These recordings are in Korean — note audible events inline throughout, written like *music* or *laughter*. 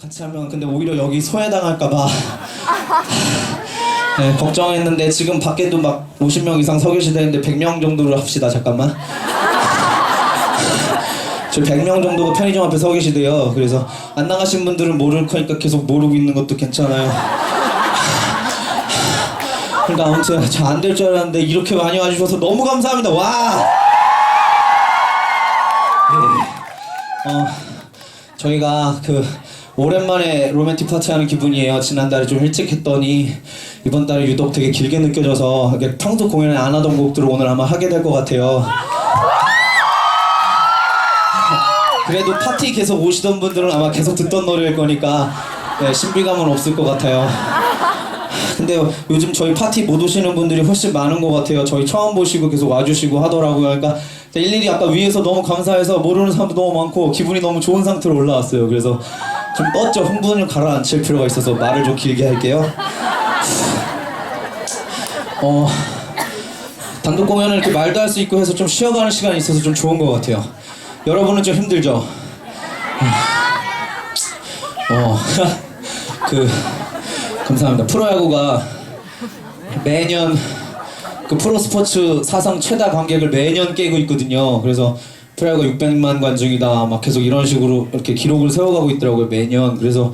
같이 하면 근데 오히려 여기 소외당할까봐. *laughs* 네, 걱정했는데 지금 밖에도 막 50명 이상 서 계시다는데 100명 정도로 합시다 잠깐만. *laughs* 저 100명 정도가 편의점 앞에 서 계시대요. 그래서 안 나가신 분들은 모를 거니까 계속 모르고 있는 것도 괜찮아요. *laughs* 그러니까 아무튼 잘안될 줄 알았는데 이렇게 많이 와주셔서 너무 감사합니다. 와! 네. 어, 저희가 그 오랜만에 로맨틱 파티하는 기분이에요. 지난달에 좀 일찍 했더니 이번 달에 유독 되게 길게 느껴져서 이게 평소 공연에 안 하던 곡들을 오늘 아마 하게 될 것 같아요. 그래도 파티 계속 오시던 분들은 아마 계속 듣던 노래일 거니까 네, 신비감은 없을 것 같아요. 근데 요즘 저희 파티 못 오시는 분들이 훨씬 많은 것 같아요. 저희 처음 보시고 계속 와주시고 하더라고요. 그러니까 일일이 아까 위에서 너무 감사해서 모르는 사람도 너무 많고 기분이 너무 좋은 상태로 올라왔어요. 그래서 좀 떴죠. 흥분을 가라앉힐 필요가 있어서 말을 좀 길게 할게요. 어, 단독 공연을 이렇게 말도 할 수 있고 해서 좀 쉬어가는 시간이 있어서 좀 좋은 것 같아요. 여러분은 좀 힘들죠? 어, *laughs* 그, 감사합니다. 프로야구가 매년 그 프로스포츠 사상 최다 관객을 매년 깨고 있거든요. 그래서 프로야구가 600만 관중이다. 막 계속 이런 식으로 이렇게 기록을 세워가고 있더라고요. 매년. 그래서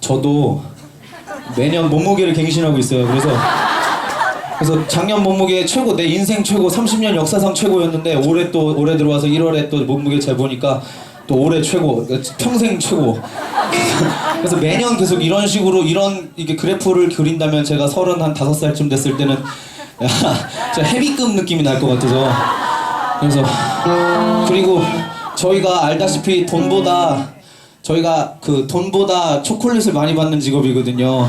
저도 매년 몸무게를 갱신하고 있어요. 그래서 그래서 작년 몸무게 최고 내 인생 최고 30년 역사상 최고였는데 올해 또 올해 들어와서 1월에 또 몸무게 재보니까 또 올해 최고 평생 최고 *laughs* 그래서 매년 계속 이런 식으로 이런 이게 그래프를 그린다면 제가 서른 한 다섯 살쯤 됐을 때는 *laughs* 야, 진짜 헤비급 느낌이 날 것 같아서 그래서 그리고 저희가 알다시피 돈보다 저희가 그 돈보다 초콜릿을 많이 받는 직업이거든요.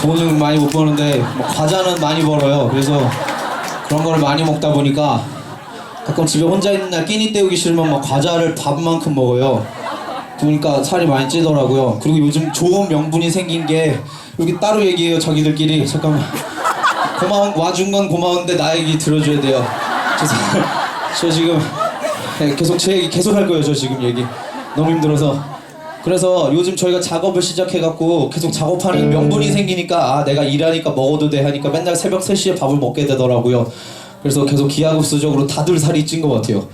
돈은 많이 못 버는데 뭐 과자는 많이 벌어요. 그래서 그런 거를 많이 먹다 보니까 가끔 집에 혼자 있는 날 끼니 때우기 싫으면 막 과자를 밥만큼 먹어요. 그러니까 살이 많이 찌더라고요. 그리고 요즘 좋은 명분이 생긴 게 여기 따로 얘기해요 자기들끼리 잠깐만 고마운 와준 건 고마운데 나 얘기 들어줘야 돼요. 저 지금 네, 계속 제 얘기 계속 할 거예요 저 지금 얘기. 너무 힘들어서. 그래서 요즘 저희가 작업을 시작해갖고 계속 작업하는 명분이 생기니까 아 내가 일하니까 먹어도 돼 하니까 맨날 새벽 3시에 밥을 먹게 되더라고요. 그래서 계속 기하급수적으로 다들 살이 찐 것 같아요.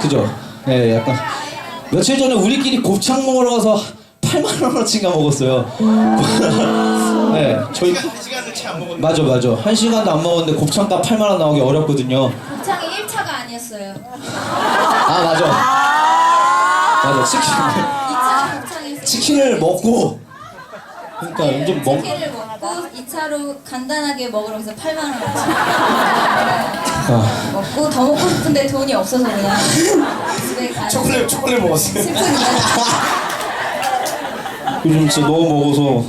그죠? 네 약간 며칠 전에 우리끼리 곱창 먹으러 가서 8만 원어치인가 먹었어요. *laughs* 네 저희 안 먹었는데. 맞아 맞아. 한 시간도 안 먹었는데 곱창값 8만 원 나오기 어렵거든요. 곱창이 1차가 아니었어요. 아 맞아. 맞아. 치킨. 2차 곱창이 치킨을 먹고 그러니까 요즘 먹 치킨을 먹고 2차로 간단하게 먹으면서 8만 원 *laughs* 아, 먹고 더 먹고 싶은데 돈이 없어서 그냥 *laughs* 집에 가는 초콜릿 초콜릿 먹었어요. 슬픈 이야기. *laughs* 요즘 진짜 너무 먹어서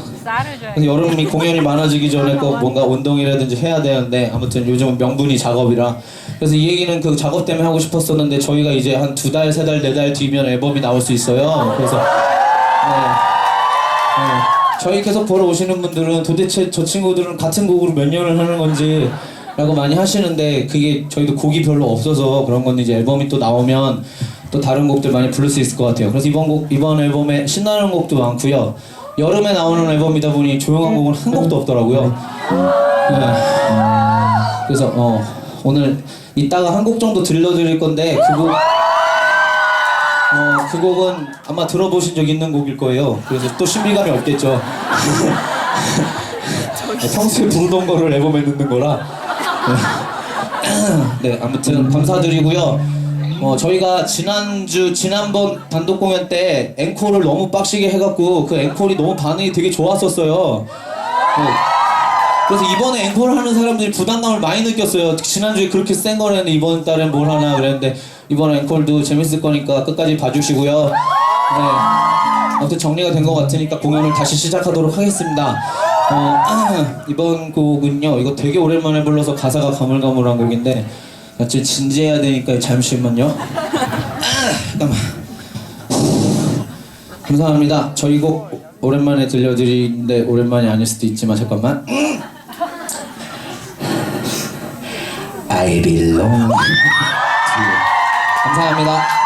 여름이 공연이 많아지기 전에 꼭 뭔가 운동이라든지 해야 되는데 아무튼 요즘은 명분이 작업이라 그래서 이 얘기는 그 작업 때문에 하고 싶었었는데 저희가 이제 한 두 달, 세 달, 네 달 뒤면 앨범이 나올 수 있어요. 그래서 네. 네. 저희 계속 보러 오시는 분들은 도대체 저 친구들은 같은 곡으로 몇 년을 하는 건지 라고 많이 하시는데 그게 저희도 곡이 별로 없어서 그런 건데 이제 앨범이 또 나오면 또 다른 곡들 많이 부를 수 있을 것 같아요. 그래서 이번 곡 이번 앨범에 신나는 곡도 많고요. 여름에 나오는 앨범이다 보니 조용한 곡은 한 곡도 없더라고요. 네. 그래서 어, 오늘 이따가 한 곡 정도 들려드릴 건데 그 곡, 어, 그 곡은 아마 들어보신 적 있는 곡일 거예요. 그래서 또 신비감이 없겠죠. *laughs* 평소에 부르던 거를 앨범에 넣는 거라. 네, *clears throat* 아무튼 감사드리고요. 어, 저희가 지난주, 지난번 단독 공연 때 앵콜을 너무 빡시게 해갖고 그 앵콜이 너무 반응이 되게 좋았었어요. 네. 그래서 이번에 앵콜을 하는 사람들이 부담감을 많이 느꼈어요. 지난주에 그렇게 센 걸 했는데 이번 달엔 뭘 하나 그랬는데 이번 앵콜도 재밌을 거니까 끝까지 봐주시고요. 네. 아무튼 정리가 된 것 같으니까 공연을 다시 시작하도록 하겠습니다. 어, *clears throat* 이번 곡은요, 이거 되게 오랜만에 불러서 가사가 가물가물한 곡인데, 같이 진지해야 되니까 잠시만요. 아, 잠깐만. 감사합니다. 저희 곡 오랜만에 들려드리는데 오랜만이 아닐 수도 있지만 잠깐만. I belong. 감사합니다.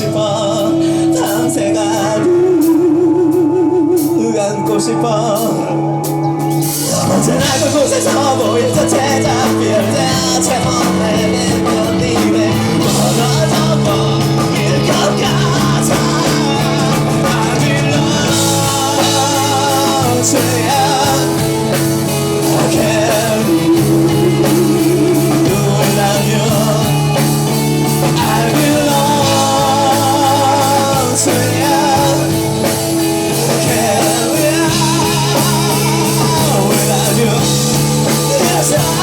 싶어. 밤새 가루 안고 싶어. 언제나 그곳에서 보일 저 찾아필 때 제법 내는 건니네 멀어져 보일 것 같아 I belong to you time.